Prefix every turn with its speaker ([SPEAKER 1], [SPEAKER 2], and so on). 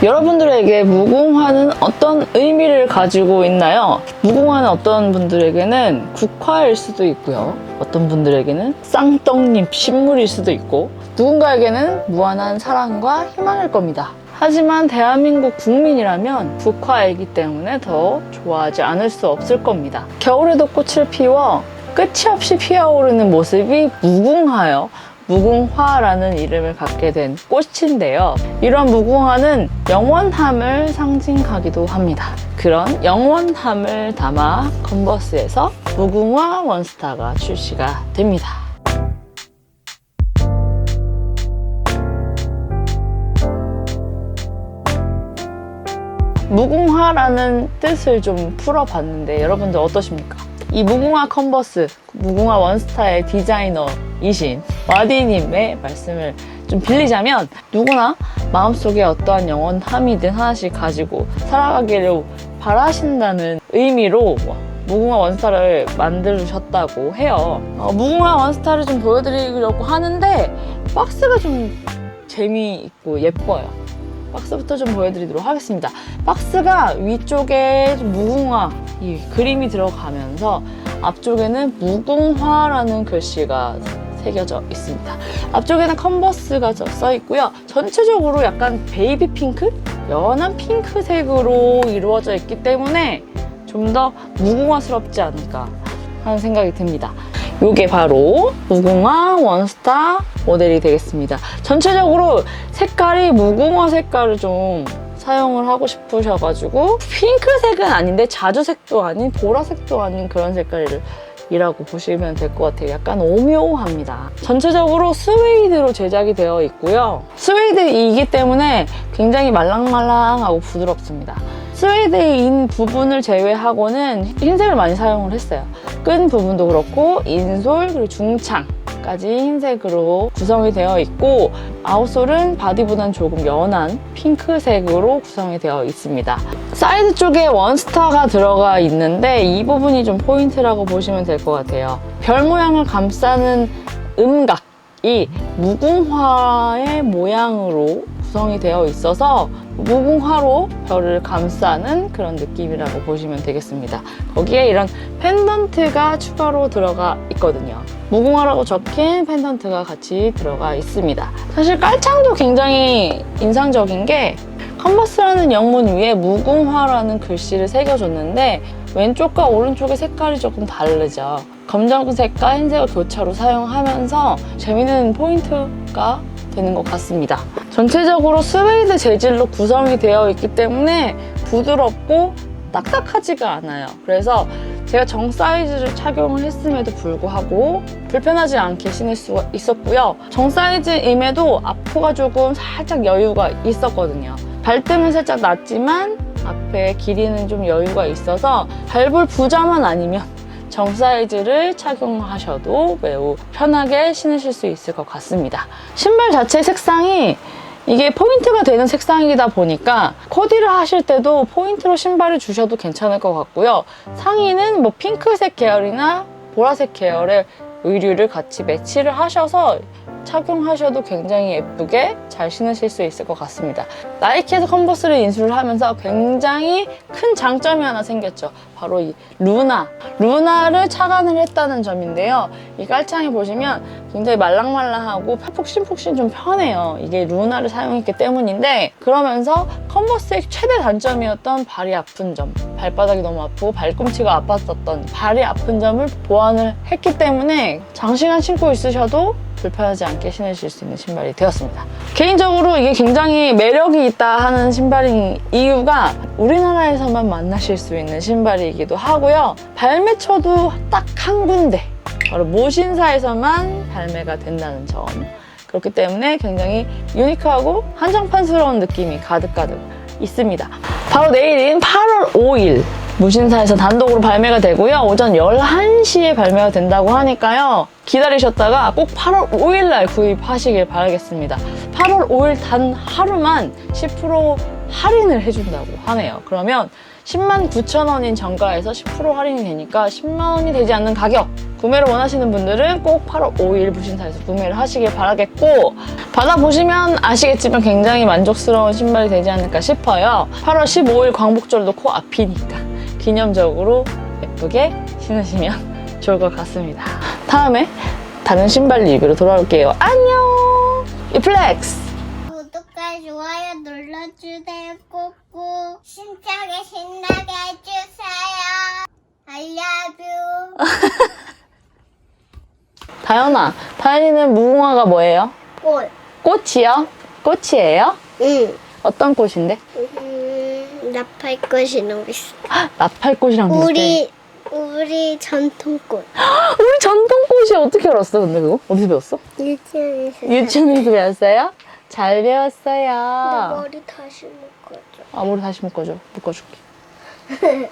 [SPEAKER 1] 여러분들에게 무궁화는 어떤 의미를 가지고 있나요? 무궁화는 어떤 분들에게는 국화일 수도 있고요. 어떤 분들에게는 쌍떡잎 식물일 수도 있고 누군가에게는 무한한 사랑과 희망일 겁니다. 하지만 대한민국 국민이라면 국화이기 때문에 더 좋아하지 않을 수 없을 겁니다. 겨울에도 꽃을 피워 끝이 없이 피어오르는 모습이 무궁화요. 무궁화라는 이름을 갖게 된 꽃인데요. 이런 무궁화는 영원함을 상징하기도 합니다. 그런 영원함을 담아 컨버스에서 무궁화 원스타가 출시가 됩니다. 무궁화라는 뜻을 좀 풀어봤는데 여러분들 어떠십니까? 이 무궁화 컨버스, 무궁화 원스타의 디자이너이신 와디님의 말씀을 좀 빌리자면 누구나 마음속에 어떠한 영원함이든 하나씩 가지고 살아가기를 바라신다는 의미로 무궁화 원스타를 만들으셨다고 해요. 어, 무궁화 원스타를 좀 보여드리려고 하는데 박스가 좀 재미있고 예뻐요. 박스부터 좀 보여드리도록 하겠습니다. 박스가 위쪽에 좀 무궁화 이 그림이 들어가면서 앞쪽에는 무궁화라는 글씨가 새겨져 있습니다. 앞쪽에는 컨버스가 저- 써 있고요. 전체적으로 약간 베이비 핑크? 연한 핑크색으로 이루어져 있기 때문에 좀 더 무궁화스럽지 않을까 하는 생각이 듭니다. 이게 바로 무궁화 원스타 모델이 되겠습니다. 전체적으로 색깔이 무궁화 색깔을 좀 사용을 하고 싶으셔가지고 핑크색은 아닌데 자주색도 아닌 보라색도 아닌 그런 색깔을 이라고 보시면 될 것 같아요. 약간 오묘합니다. 전체적으로 스웨이드로 제작이 되어 있고요. 스웨이드이기 때문에 굉장히 말랑말랑하고 부드럽습니다. 스웨이드인 부분을 제외하고는 흰색을 많이 사용을 했어요. 끈 부분도 그렇고 인솔 그리고 중창 까지 흰색으로 구성이 되어 있고 아웃솔은 바디보다는 조금 연한 핑크색으로 구성이 되어 있습니다. 사이드 쪽에 원스타가 들어가 있는데 이 부분이 좀 포인트라고 보시면 될 것 같아요. 별 모양을 감싸는 음각이 무궁화의 모양으로 구성이 되어 있어서 무궁화로 별을 감싸는 그런 느낌이라고 보시면 되겠습니다. 거기에 이런 펜던트가 추가로 들어가 있거든요. 무궁화라고 적힌 펜던트가 같이 들어가 있습니다. 사실 깔창도 굉장히 인상적인 게 컨버스라는 영문 위에 무궁화라는 글씨를 새겨줬는데 왼쪽과 오른쪽의 색깔이 조금 다르죠. 검정색과 흰색을 교차로 사용하면서 재밌는 포인트가 되는 것 같습니다. 전체적으로 스웨이드 재질로 구성이 되어 있기 때문에 부드럽고 딱딱하지가 않아요. 그래서 제가 정 사이즈를 착용을 했음에도 불구하고 불편하지 않게 신을 수가 있었고요. 정 사이즈임에도 앞코가 조금 살짝 여유가 있었거든요. 발등은 살짝 낮지만 앞에 길이는 좀 여유가 있어서 밟을 부자만 아니면 정 사이즈를 착용하셔도 매우 편하게 신으실 수 있을 것 같습니다. 신발 자체 색상이 이게 포인트가 되는 색상이다 보니까 코디를 하실 때도 포인트로 신발을 주셔도 괜찮을 것 같고요. 상의는 뭐 핑크색 계열이나 보라색 계열의 의류를 같이 매치를 하셔서 착용하셔도 굉장히 예쁘게 잘 신으실 수 있을 것 같습니다. 나이키에서 컨버스를 인수를 하면서 굉장히 큰 장점이 하나 생겼죠. 바로 이 루나. 루나를 착안을 했다는 점인데요. 이 깔창에 보시면 굉장히 말랑말랑하고 푹신푹신 좀 편해요. 이게 루나를 사용했기 때문인데 그러면서 컨버스의 최대 단점이었던 발이 아픈 점. 발바닥이 너무 아프고 발꿈치가 아팠었던 발이 아픈 점을 보완을 했기 때문에 장시간 신고 있으셔도 불편하지 않게 신으실 수 있는 신발이 되었습니다. 개인적으로 이게 굉장히 매력이 있다 하는 신발인 이유가 우리나라에서만 만나실 수 있는 신발이기도 하고요. 발매처도 딱 한 군데, 바로 모신사에서만 발매가 된다는 점. 그렇기 때문에 굉장히 유니크하고 한정판스러운 느낌이 가득가득 있습니다. 바로 내일인 8월 5일 무신사에서 단독으로 발매가 되고요. 오전 11시에 발매가 된다고 하니까요. 기다리셨다가 꼭 8월 5일 날 구입하시길 바라겠습니다. 8월 5일 단 하루만 10% 할인을 해준다고 하네요. 그러면 10만 9천 원인 정가에서 10% 할인이 되니까 10만 원이 되지 않는 가격 구매를 원하시는 분들은 꼭 8월 5일 부신사에서 구매를 하시길 바라겠고 받아보시면 아시겠지만 굉장히 만족스러운 신발이 되지 않을까 싶어요. 8월 15일 광복절도 코앞이니까 기념적으로 예쁘게 신으시면 좋을 것 같습니다. 다음에 다른 신발 리뷰로 돌아올게요. 안녕! 이플렉스!
[SPEAKER 2] 구독과 좋아요 눌러주세요. 꾹꾹 심장에 신나게 해주세요. You.
[SPEAKER 1] 다현아, 다현이는 무궁화가 뭐예요?
[SPEAKER 2] 꽃.
[SPEAKER 1] 꽃이요? 꽃이에요?
[SPEAKER 2] 응.
[SPEAKER 1] 어떤 꽃인데?
[SPEAKER 2] 음, 나팔꽃이 너무 있어.
[SPEAKER 1] 나팔꽃이랑 비슷해.
[SPEAKER 2] 우리 우리 전통꽃.
[SPEAKER 1] 우리 전통꽃이 어떻게 알았어? 근데 그거 어디서 배웠어?
[SPEAKER 2] 유치원에서.
[SPEAKER 1] 유치원에서 배웠어요?
[SPEAKER 2] 잘나
[SPEAKER 1] 배웠어요.
[SPEAKER 2] 머리 다시 묶어줘.
[SPEAKER 1] 아 머리 다시 묶어줘. 묶어줄게.